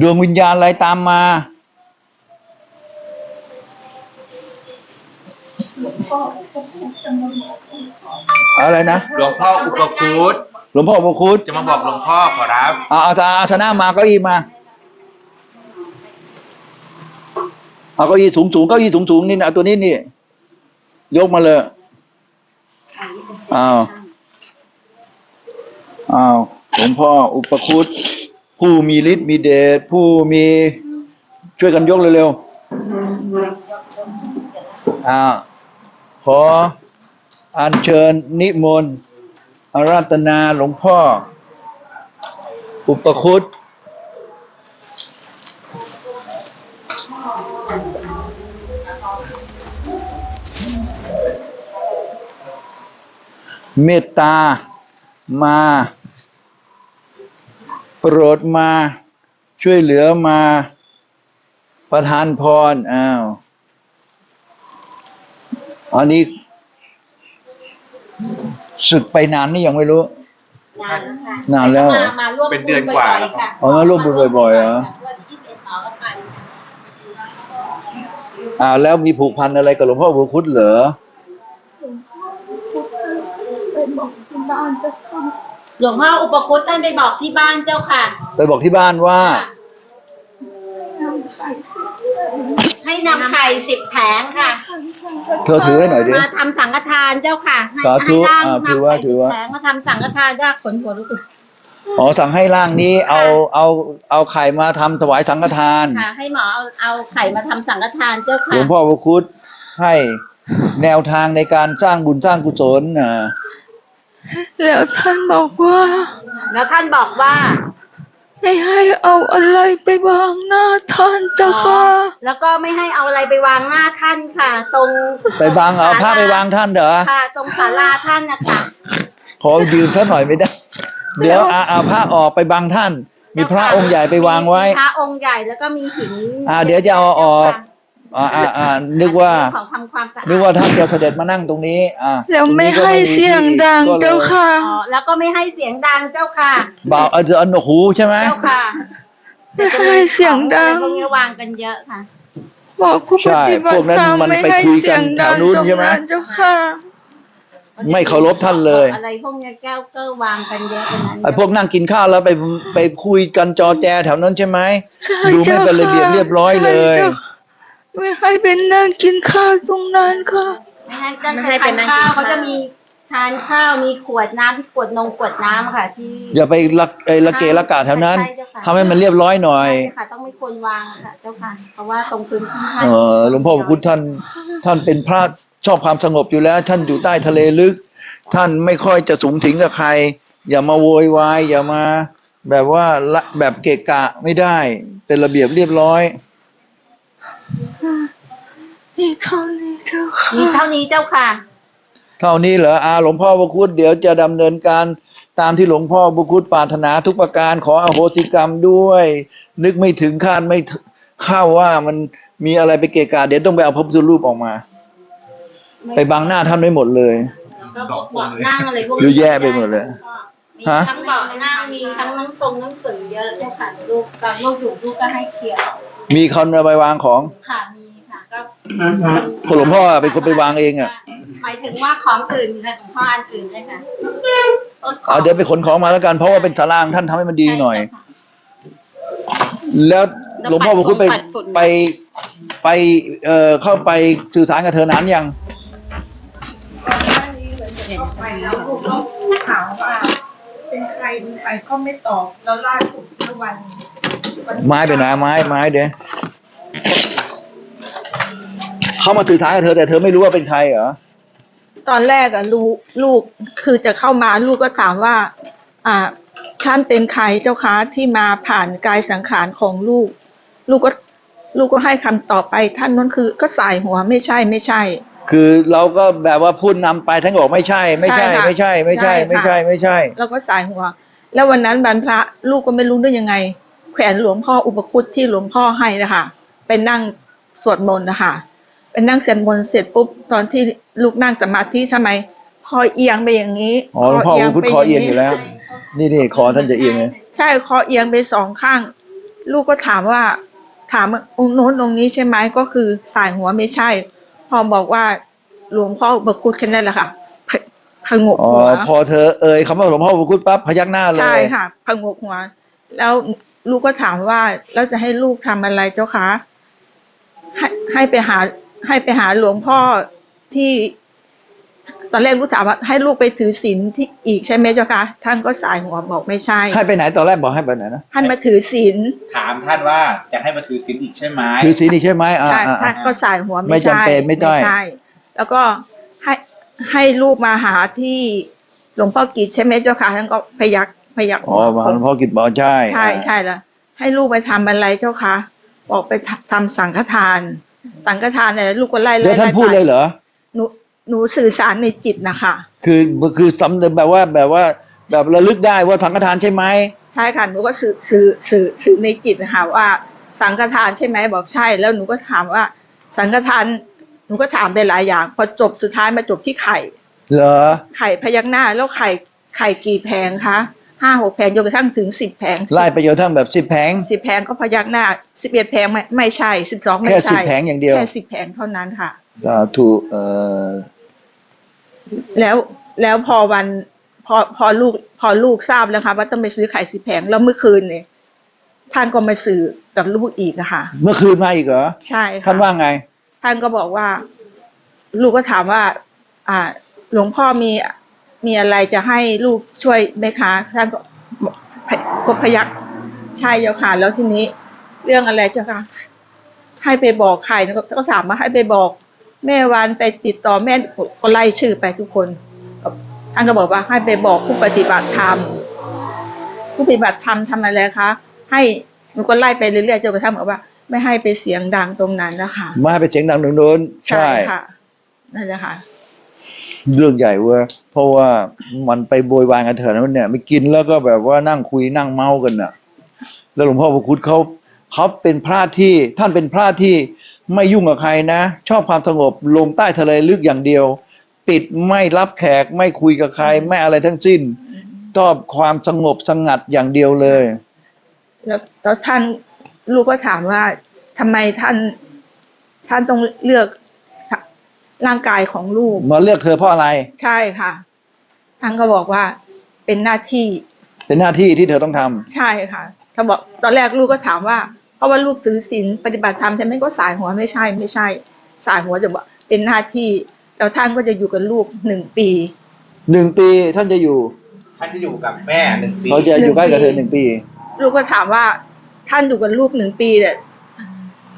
ดวงวิญญาณอะไรตามมา อะไรนะหลวงพ่ออุปคุตหลวงพ่อพระคุณจะมาบอกหลวงพ่อขอรับเอาเอาเอาชนะมาเก้าอี้มา เอาเก้าอี้สูงสูงๆเก้าอี้สูงสูงๆนี่นะเอาตัวนี้นี่ ยกมาเลยอ้าว อ้าวหลวงพ่ออุปคุตผู้มีฤทธิ์มีเดชผู้มีช่วยกันยกเร็วๆอ้าวขออัญเชิญนิมนต์อาราธนาหลวงพ่อ อุปคุตเมตตามา โปรดมา ช่วยเหลือมา ประทานพรอ้าวอันนี้ศึกไปนานนี่ยังไม่รู้ นานแล้วค่ะนานแล้วเหรอ มามาร่วมเป็นเดือนกว่าบุญแล้วบ่อยๆค่ะอ๋อมาร่วมบุญบ่อยๆเหรอวันที่เจ็ดหมอก็ไปอ่า แล้วมีผูกพันอะไรกับหลวงพ่อบุคุตเหรอ หลวงพ่ออุ ปคุตท่านไปบอกที่บ้านเจ้าค่ะ ไปบอกที่บ้านว่า ให้นำไข่สิบแผงค่ะ เธอถือให้หน่อยดิ มาทำสังฆทานเจ้าค่ะ ให้สาธุให้ร่างอ่าถือนำว่าไข่ถือว่าสิบแผงมาทำสังฆทานก็ขนหัวลุกอ๋อสั่งให้ร่างนี้เอาเอาเอาไข่มาทำถวายสังฆทาน ค่ะ ให้หมอเอาเอาไข่มาทำสังฆทานเจ้าหค่ะ ลวงพ่อพระคุตให้แนวทางในการสร้างบุญสร้างกุศลนะ แล้วท่านบอกว่า แล้วท่านบอกว่า ไม่ให้เอาอะไรไปวางหน้าท่านเจ้าค่ะ แล้วก็ไม่ให้เอาอะไรไปวางหน้าท่านค่ะ ตรงไปวางเอาผ้าไปวางท่านเหรอค่ะ ตรงศาลาท่านนะคะขอยืมสักหน่อยไม่ได้ เดี๋ยวเอาเอาผ้าออกไปบังท่าน มีพระองค์ใหญ่ไปวางไว้ มีพระองค์ใหญ่แล้วก็มีหินอ่าเดี๋ยวจะเอาออก อ่าอ่าอ่านึกว่า ของทำความสะอาดนึกว่าท่านจะเสด็จมานั่งตรงนี้ อ่าแล้วไม่ให้เสียงดังเจ้าค่ะ อ๋อแล้วก็ไม่ให้เสียงดังเจ้าค่ะ บ่าวเอาจะเอาหนวกหูใช่ไหม เจ้าค่ะไม่ให้เสียงดังพวกนี้วางกันเยอะค่ะ บอกผู้ปใช่ฏิบัพวติกนั้นธรรมมันไม่ไปให้คุยเสีกัยนงแถดัวงนู้นตรงใช่ไหมนั้นเจ้าค่ะ ไม่เคารพท่านเลย อะไรพวกเนี้ยแก้วก็วางกันเยอะกันนั้นไอ้พวกนั่งกินข้าวแล้วไปไปคุยกันจอแจแถวนั้นใช่ไหมใช่ดูไม่เจ้าเป็นระเบียบค่ะเรียบร้อยเลยใช่จ้า ไม่ให้เป็นนั่งกินข้าวตรงนั้นค่ะ ไม่ให้ตั้งใจทานข้าว เขาจะมีทานข้าวมีขวดน้ำที่ขวดนงขวดน้ำค่ะ ที่ อย่าไปละไอ้ละเกะละกาแถวนั้นใช่เจ้าค่ะ ทำให้มันเรียบร้อยหน่อย ใช่ค่ะ ต้องไม่ควรวางค่ะ เจ้าค่ะ เพราะว่าตรงพื้นที่ท่านเออหลวงพ่อพระคุณท่านท่านเป็นพระชอบความสงบอยู่แล้ว ท่านอยู่ใต้ทะเลลึก ท่านไม่ค่อยจะสูงถิงกับใคร อย่ามาโวยวายอย่ามา แบบว่าละแบบเกะกะไม่ได้ เป็นระเบียบเรียบร้อย มีเท่านี้เจ้าค่ะมีเท่านี้เจ้าค่ะ เท่านี้เหรออาหลวงพ่อพระคุณเดี๋ยวจะดำเนินการตามที่หลวงพ่อพระคุณปรารถนาทุกประการขออโหสิกรรมด้วย นึกไม่ถึงคาดไม่เข้าว่ามันมีอะไรไปเกะกะเดี๋ยวต้องไปเอาพระพุทธรูปออกมา ไปบังหน้าท่านไว้หมดเลย ก็เบาะนั่งอะไรพวกเยอะแยะไปหมดเลย มีฮะ ทั้งเบาะนั่งมีทั้งหนังทรงหนังสือเยอะเจ้าค่ะลูกตอนลูกอยู่ลูกก็ให้เคลียร์มีคนเอาไปวางของ ค่ะมีค่ะก็คนหลวงพ่อเป็นคนไปวางเองอะ หมายถึงว่าของอื่นค่ะของพ่ออันอื่นเลยค่ะเอาเดี๋ยวไปขนของมาแล้วกันเพราะว่าเป็นสารางท่านทำให้มันดีหน่อยแล้วหลวงพ่อพระคุณไปไปไปเอ่อเข้าไปสื่อสารกับเธอนานยังไปแล้วลูกก็ถามว่าเป็นใครเป็นใครก็ไม่ตอบแล้วล่าสุดเมื่อวันวันที่ไม้ไปไหนไม้ไม้เดี๋ยวเขามาสื่อสารกับเธอแต่เธอไม่รู้ว่าเป็นใครเหรอตอนแรกอะลูกลูกคือจะเข้ามาลูกก็ถามว่า อ่าท่านเป็นใครเจ้าคะที่มาผ่านกายสังขารของลูก ลูกก็ลูกก็ให้คำตอบไปท่านนั้นคือ ก็สายหัวไม่ใช่ไม่ใช่ คือเราก็แบบว่าพูดนำไปทั้งบอกไม่ใช่ ไม่ใช่ใช่ค่ะไม่ใช่ ไม่ใช่ใช่ค่ะไม่ใช่ ไม่ใช่แล้วก็สายหัว แล้ววันนั้นบรรพระลูกก็ไม่รู้ได้ยังไง แขวนหลวงพ่ออุปคุตที่หลวงพ่อให้นะคะไปนั่งสวดมนต์นะคะไปนั่งสวดมนต์เสร็จปุ๊บตอนที่ลูกนั่งสมาธิทำไมคอเอียงไปอย่างนี้อ๋อหลวงพ่ออุปคุตคอเอียงอยู่แล้วใช่นี่นี่คอท่านจะเอียงไหมใช่คอเอียงไปสองข้าง ลูกก็ถามว่า ถามว่าองค์โน้นองค์นี้ใช่ไหมก็คือสายหัวไม่ใช่ พอบอกว่าหลวงพ่ออุปคุตแค่นั้นแหละค่ะพะพงกอ๋อหัวพอเธอเอ่ยคำว่าหลวงพ่อพระคุณปั๊บพยักหน้าเลยใช่ค่ะพงกหัว แล้วลูกก็ถามว่าแล้วจะให้ลูกทำอะไรเจ้าคะให้ให้ไปหาให้ไปหาหลวงพ่อที่ ตอนแรกลูกถามว่าให้ลูกไปถือศีลที่อีกใช่ไหมเจ้าคะท่านก็สายหัวบอกไม่ใช่ ให้ไปไหนตอนแรกบอกให้ไปไหนนะให้มาถือศีลถามท่านว่าจะให้มาถือศีลอีกใช่ไหมคือสีนี่ใช่ไหมอ่าใช่อ่าท่าอ่านก็สายหัวไม่ไม่จำเป็นไม่ได้ใช่แล้วก็ให้ให้ลูกมาหาที่หลวงพ่อกิจใช่ไหมเจ้าค่ะท่านก็พยักพยักอ๋อมาหลวงพ่อกิจบอกใช่ใช่ใช่แล้วให้ลูกไปทำอะไรเจ้าคะบอกไปทำทำสังฆทาน สังฆทานอะไรลูกก็ไล่เดี๋ไล่ยวท่านไล่พูดเลยไปเหรอหนู หนูสื่อสารในจิตนะคะคือคือสำเนึกแบบว่าแบบว่าแบบระลึกได้ว่าสังฆทานใช่ไหมใช่ค่ะหนูก็สื่อสื่อสื่อสื่อในจิตนะคะว่าสังฆทานใช่ไหมบอกใช่ แล้วหนูก็ถามว่า สังฆทานหนูก็ถามไปหลายอย่าง พอจบสุดท้ายมาจบที่ไข่ เหรอไข่พยักหน้าแล้วไข่ไข่กี่แผงคะห้าหกแผงจนกระทั่งถึงสิบแผงไล่ไปจนกระทั่งแบบสิบแผงสิบแผงก็พยักหน้าสิบเอ็ดแผงไม่ไม่ใช่สิบสองไม่แค่สิบใช่แผงอย่างเดียวแค่สิบแผงเท่านั้นค่ะสาธุเอ่อ แล้วแล้วพอวันพอพอลูกพอลูกทราบแล้วค่ะว่าต้องไปซื้อไข่สิบแผงแล้วเมื่อคืนเนี่ยท่านก็มาซื้อกับลูกอีกอะค่ะ เมื่อคืนมาอีกเหรอใช่ค่ะท่านว่าไง ท่านก็บอกว่า ลูกก็ถามว่า อ่า หลวงพ่อมีมีอะไรจะให้ลูกช่วยไหมคะ ท่านก็บอกพก็พยักใช่เจ้าค่ะ แล้วทีนี้ เรื่องอะไรเจ้าค่ะ ให้ไปบอกใครก็ก็ถามว่าให้ไปบอก แม่วันไปติดต่อแม่ก็ไล่ชื่อไปทุกคนท่านก็บอกว่าให้ไปบอกผู้ปฏิบัติธรรมผู้ปฏิบัติธรรมทำอะไรคะให้หนูก็ไล่ไปเรื่อยๆจนกระทั่งบอกว่า ไม่ให้ไปเสียงดังตรงนั้นนะคะมาให้ไปเสียงดังตรงโน้นใช่ค่ะนั่นแหละค่ะเรื่องใหญ่เว้ยเพราะว่ามันไปโวยวายกันเถอะนั้นเนี่ยไม่กินแล้วก็แบบว่านั่งคุยนั่งเมากันน่ะ แล้วหลวงพ่อพระคุณเขาเขาเป็นพระที่ท่านเป็นพระที่ ไม่ยุ่งกับใครนะ ชอบความสงบลงใต้ทะเลลึกอย่างเดียว ปิดไม่รับแขกไม่คุยกับใคร ไม่อะไรทั้งสิ้นชอบความสงบสงัดอย่างเดียวเลย แล้วแล้วท่านลูกก็ถามว่าทำไมท่าน ท่านต้องเลือกสะร่างกายของลูกมาเลือกเธอเพราะอะไร ใช่ค่ะท่านก็บอกว่าเป็นหน้าที่ เป็นหน้าที่ที่เธอต้องทำใช่ค่ะเขาบอกตอนแรกลูกก็ถามว่า เพราะว่าลูกถือศีลปฏิบัติธรรมใช่ไหมก็สายหัวไม่ใช่ไม่ใช่ สายหัวจะบอกเป็นหน้าที่แล้วท่านก็จะอยู่กับลูกหนึ่งปีหนึ่งปีท่านจะอยู่ท่านจะอยู่กับแม่หนึ่งปีเขาจะอยู่ใกล้กับเธอหหนึ่นึ่งงปีปี ลูกก็ถามว่าท่านอยู่กับลูกหนึ่งปีเนี่ย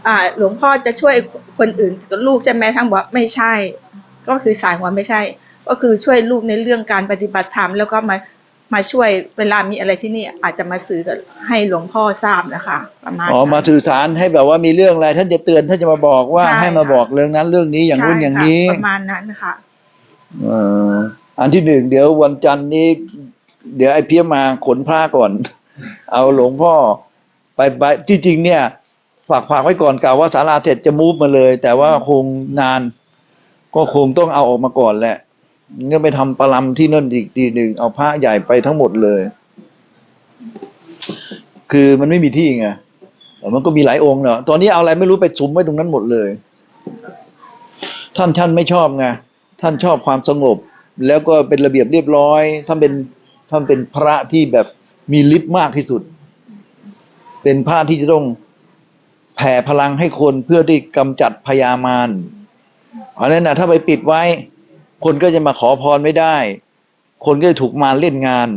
อ่า หลวงพ่อจะช่วยคนอื่นกับลูกใช่ไหมท่านบอกว่าไม่ใช่ ก็คือสายหัวไม่ใช่ ก็คือช่วยลูกในเรื่องการปฏิบัติธรรมแล้วก็มา มาช่วยเวลามีอะไรที่นี่อาจจะมาสื่อกับให้หลวงพ่อทราบนะคะ ประมาณอ๋อนั้นมาสื่อสารให้แบบว่ามีเรื่องอะไรท่านจะเตือนท่านจะมาบอกว่าใช่ให้มาค่ะบอกเรื่องนั้นเรื่องนี้อย่างนู้นใช่อย่างค่ะนี้ประมาณนั้นค่ะเอ่ออันที่หนึ่งเดี๋ยววันจันทร์นี้ เดี๋ยวไอ้เพี้ยมาขนผ้าก่อน เอาหลวงพ่อ ไปไปที่จริงเนี่ย ฝากฝากไว้ก่อนกล่าวว่าศาลาเสร็จจะมูฟมาเลย แต่ว่าคงนาน ก็คงต้องเอาออกมาก่อนแหละ ก็ไปทำประลำที่นั่นอีกทีหนึ่งเอาผ้าใหญ่ไปทั้งหมดเลย คือมันไม่มีที่ไงมันก็มีหลายองค์เนาะตอนนี้เอาอะไรไม่รู้ไปสุมไว้ตรงนั้นหมดเลย ท่านท่านไม่ชอบไงท่านชอบความสงบ แล้วก็เป็นระเบียบเรียบร้อย ท่านเป็นท่านเป็นพระที่แบบมีฤทธิ์มากที่สุด เป็นพระที่จะต้องแผ่พลังให้คนเพื่อที่กำจัดพยามารเพราะนั้นนะถ้าไปปิดไว้ คนก็จะมาขอพรไม่ได้ คนก็จะถูกมารเล่นงาน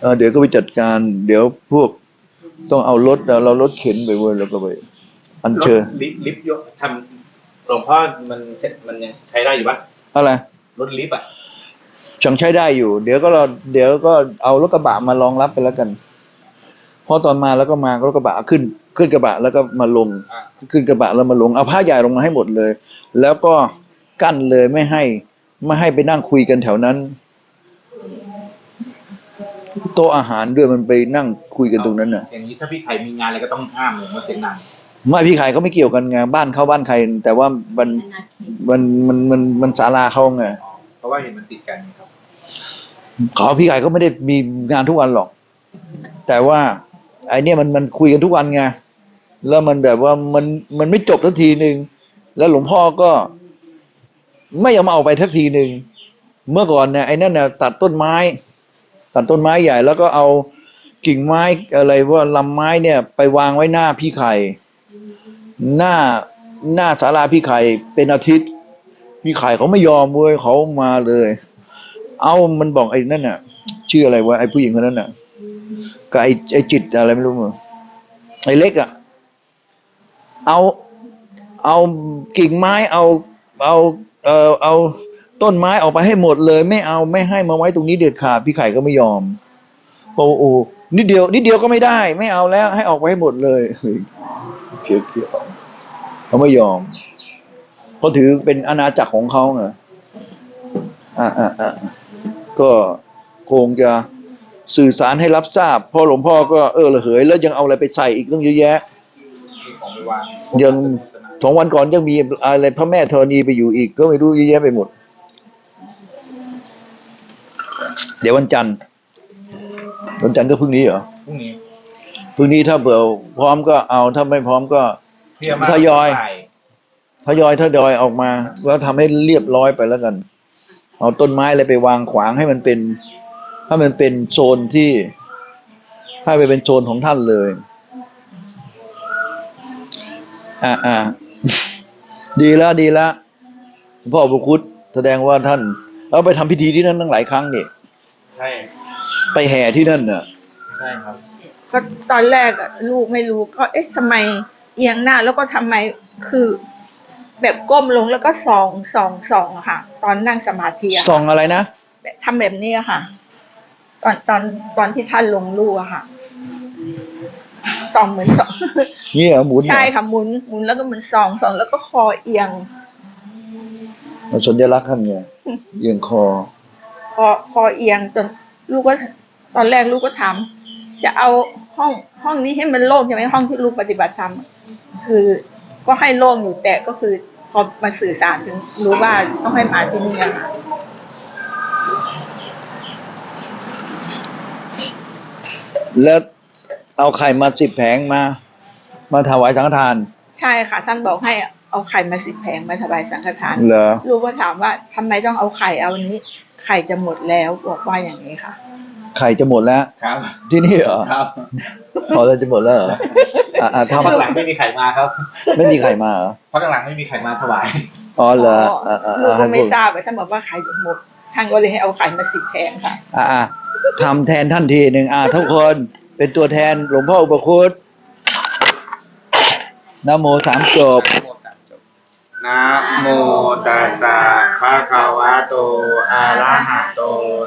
เออเดี๋ยวก็ไปจัดการ เดี๋ยวพวกต้องเอารถเราเรารถเข็นไปเว้ยแล้วก็ไป อัญรถเชิญลิฟต์ลิฟต์ยกทำหลวงพ่อมันเสร็จมันยังใช้ได้อยู่ปะอะไรรถลิฟต์อะจังใช้ได้อยู่ เดี๋ยวก็เราเดี๋ยวก็เอารถกระบะมารองรับไปแล้วกันเพราะตอนมาแล้วก็มารถกระบะขึ้น ขึ้นกระบะแล้วก็มาลงอ่าขึ้นกระบะแล้วมาลงเอาผ้าใหญ่ลงมาให้หมดเลย แล้วก็ กั้นเลยไม่ให้ไม่ให้ไปนั่งคุยกันแถวนั้น โต๊ะอาหารด้วยมันไปนั่งคุยกันตรงนั้นน่ะ อย่างนี้ถ้าพี่ไข่มีงานอะไรก็ต้องห้ามเลยว่าเสียงดังไม่พี่ขายเขาไม่เกี่ยวกันไงบ้านเขาบ้านใครแต่ว่ามันมันมันมันมันศาลาเขาไงอ๋อเพราะว่าเห็นมันติดกันครับเขาพี่ไก่ก็ไม่ได้มีงานทุกวันหรอก แต่ว่า ไอเนี่ยมันมันคุยกันทุกวันไงแล้วมันแบบว่ามันมันไม่จบทักทีหนึ่งแล้วหลวงพ่อก็ ไม่ยอมเอาไปทักทีหนึ่งเมื่อก่อนเนี่ยไอ้นั่นเนี่ยตัดต้นไม้ ตัดต้นไม้ใหญ่ แล้วก็เอากิ่งไม้อะไรว่าลำไม้เนี่ย ไปวางไว้หน้าพี่ไข่หน้าหน้าศาลาพี่ไข่เป็นอาทิตย์ พี่ไข่เขาไม่ยอมเว้ยเขามาเลย เอามันบอกไอ้นั่นน่ะ ชื่ออะไรวะไอ้ผู้หญิงคนนั้นน่ะกับไอ้ไอ้จิตอะไรไม่รู้มั้งไอ้เล็กอะเอาเอากิ่งไม้เอา เอาเออเอาต้นไม้ออกไปให้หมดเลย ไม่เอาไม่ให้มาไว้ตรงนี้เด็ดขาดพี่ไข่ก็ไม่ยอมโอ้โหนิดเดียวนิดเดียวก็ไม่ได้ ไม่เอาแล้ว ให้ออกไปให้หมดเลยเฮ้ยเพี้ยวเพี้ยวเขาไม่ยอมเขาถือเป็นอาณาจักรของเขาไงอ่าอ่าอ่าก็คงจะสื่อสารให้รับทราบพราะหลวงพ่อก็เออระเหยแล้วยังเอาอะไรไปใส่อีกต้องเยอะแยะยัง สองวันก่อนยังมีอะไรพระแม่ธรณีไปอยู่อีก ก็ไม่รู้เยอะแยะไปหมด เดี๋ยววันจันทร์วันจันทร์ก็พรุ่งนี้เหรอพรุ่งนี้พรุ่งนี้ถ้าเบื่อพร้อมก็เอาถ้าไม่พร้อมก็พี่อามาทยอยใส่ทยอยทยอยออกมา แล้วทำให้เรียบร้อยไปแล้วกัน เอาต้นไม้อะไรไปวางขวางให้มันเป็นให้มันเป็นโซนที่ให้ไปเป็นโซนของท่านเลย อ่าอ่า ดีแล้วดีแล้วพ่อบุคุตแสดงว่าท่านเราไปทำพิธีที่นั่นตั้งหลายครั้งนี่ใช่ไปแห่ที่นั่นน่ะใช่ครับ ก็ตอนแรกอะลูกไม่รู้ก็เอ๊ะทำไมเอียงหน้าแล้วก็ทำไมคือ แบบก้มลงแล้วก็ส่องส่องส่องอะค่ะ ตอนนั่งสมาธิอะส่องอะไรนะแบบทำแบบนี้อะค่ะ ตอนตอนตอนที่ท่านลงลูกอะค่ะ ส่องเหมือนส่องนี่เหรอหมุนเหรอใช่ค่ะหมุนหมุนแล้วก็เหมือนส่องส่องแล้วก็คอเอียงมันสัญลักษณ์ท่านไงเอียงคอ คอคอเอียงจนลูกก็ตอนแรกลูกก็ถามจะเอาห้องห้องนี้ให้มันโล่งใช่ไหมห้องที่ลูกปฏิบัติธรรมอะคือก็ให้โล่งอยู่แต่ก็คือพอมาสื่อสารถึงรู้ว่าต้องให้มาที่นี่อะค่ะแล้ว เอาไข่มาสิบแผงมา มาถวายสังฆทาน ใช่ค่ะ ท่านบอกให้เอาไข่มาสิบแผงมาถวายสังฆทานเหรอลูกก็ถามว่าทำไมต้องเอาไข่เอาอันนี้ ไข่จะหมดแล้วบอกว่าอย่างนี้ค่ะ ไข่จะหมดแล้วครับ ที่นี่เหรอครับพอแล้วจะหมดแล้วเหรออะอะเพราะทำข้างหลังไม่มีไข่มาครับ ไม่มีไข่มาเหรอเพราะข้างหลังไม่มีไข่มาถวายอ๋อเหรออะอะลูกอะก็ให้พไม่วกทราบว่าท่านบอกว่าไข่จะหมดท่านก็เลยให้เอาไข่มาสิบแผงค่ะ อะอะทำแทนท่านทีหนึ่งอะทุกคน เป็นตัวแทนหลวงพ่ออุปคุตนะโมสามจบ นะโมตัสสะภะคะวะโต อะระหะโต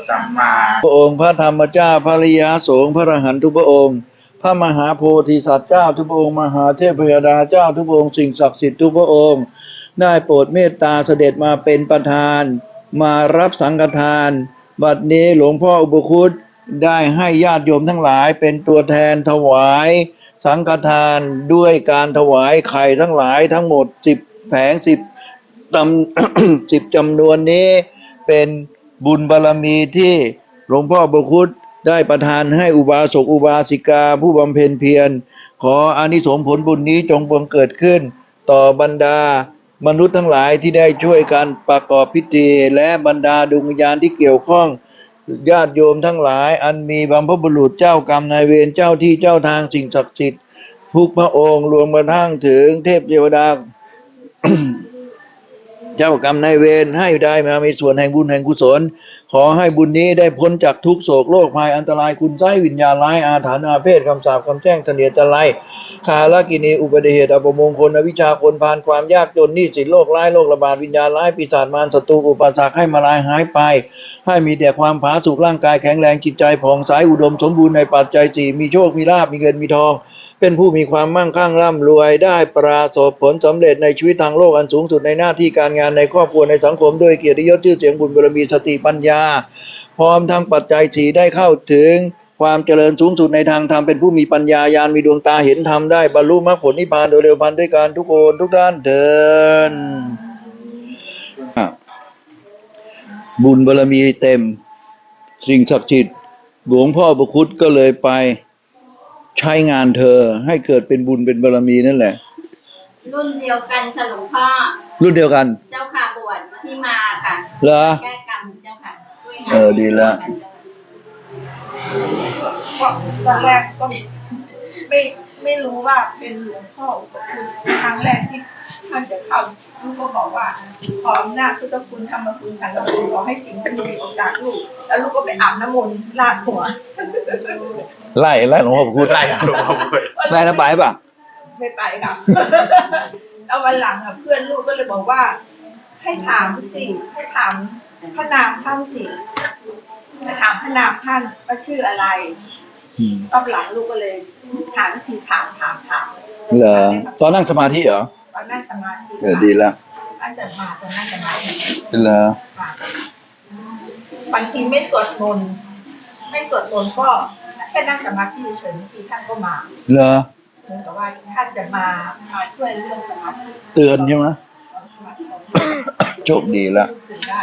สัมมาพระองค์พระธรรมเจ้าพระริยาสงฆ์พระอรหันตุทุกพระองค์ พระมหาโพธิสัตว์เจ้าทุกพระองค์ มหาเทพยดาเจ้าทุกพระองค์ สิ่งศักดิ์สิทธิ์ทุกพระองค์ ได้โปรดเมตตาเสด็จมาเป็นประธาน มารับสังฆทาน บัดนี้หลวงพ่ออุปคุต ได้ให้ญาติโยมทั้งหลายเป็นตัวแทนถวาย สังฆทานด้วยการถวายไข่ทั้งหลายทั้งหมดสิบแผงสิบตำสิบจำนวนนี้ เป็นบุญบารมีที่หลวงพ่อบุคุตได้ประทานให้อุบาสกอุบาสิกาผู้บำเพ็ญเพียร ขออานิสงส์ผลบุญนี้จงบังเกิดขึ้น ต่อบรรดามนุษย์ทั้งหลายที่ได้ช่วยกันประกอบพิธีและบรรดาดวงวิญญาณที่เกี่ยวข้อง ญาติโยมทั้งหลาย อันมีบรรพบุรุษเจ้ากรรมนายเวรเจ้าที่เจ้าทางสิ่งศักดิ์สิทธิ์ทุกพระองค์รวมกระทั่งถึงเทพเทวดา เจ้ากรรมนายเวรให้ได้มามีส่วนแห่งบุญแห่งกุศล ขอให้บุญนี้ได้พ้นจากทุกโศกโรคภัยอันตรายคุณไส้วิญญาณร้ายอาถรรพ์อาเพศคำสาปคำแช่งเนียตะไลคาลกินีอุบัติเหตุอัปมงคลอวิชาคนพานความยากจนนี้สินโรคร้ายโรคระบาดวิญญาณร้ายปีศาจมารศัตรูอุปสรรคให้มาลายหายไป ให้มีแต่ความผาสุกร่างกายแข็งแรงจิตใจผ่องใสอุดมสมบูรณ์ในปัจจัยสี่มีโชคมีลาภมีเงินมีทอง เป็นผู้มีความมั่งคั่งร่ำรวยได้ประสบผลสำเร็จในชีวิตทางโลกอันสูงสุดในหน้าที่การงานในครอบครัวในสังคมด้วยเกียรติยศชื่อเสียงบุญบารมีสติปัญญา พร้อมทั้งปัจจัยสี่ได้เข้าถึงความเจริญสูงสุดในทางธรรมเป็นผู้มีปัญญายานมีดวงตาเห็นธรรมได้บรรลุมรรคผลนิพพานโดยเร็วพันด้วยการทุกคนทุกด้านเดินบุญบารมีเต็ม สิ่งศักดิ์สิทธิ์หลวงพ่อประคุตก็เลยไป ใช้งานเธอให้เกิดเป็นบุญเป็นบารมีนั่นแหละ รุ่นเดียวกันค่ะหลวงพ่อ รุ่นเดียวกัน เจ้าค่ะบวชที่มาค่ะเหรอ แก้กรรมเจ้าค่ะช่วยงานเออดีละเพราะตอนแรกก็ไม่ ไม่รู้ว่าเป็นหลวงพ่ออุปคุณครั้งแรกที่ท่านจะเข้าลูกก็บอกว่าขออำนาจพุทธคุณธรรมคุณสังฆคุณขอให้สิ่งที่ดีออกจากลูกแล้วลูกก็ไปอาบน้ำมนต์ราดหัวไล่ไล่หลวงพ่อประคุตไล่หลวงพ่อพูดไล่แล้วไปป่ะไม่ไปครับแล้ววันหลังอะเพื่อนลูกก็เลยบอกว่า ให้ถามสิให้ถามพระนามท่านสิให้ถามพระนามท่านว่าชื่ออะไรอืม รอบหลังลูกก็เลยหาวิธีถามถามถามเหรอตอนนั่งสมาธิเหรอตอนนั่งสมาธิเออดีแล้วอาจารย์มาตอนนั่งสมาธิเหรอค่ะบางทีไม่สวดมนต์ไม่สวดมนต์ก็แค่นั่งสมาธิเฉยๆบางทีท่านก็มาเหรอเหมือนกับว่าท่านจะมามาช่วยเรื่องสมาธิเตือนใช่ไหมสอนสมาธิของโชคดีละรู้สึกได้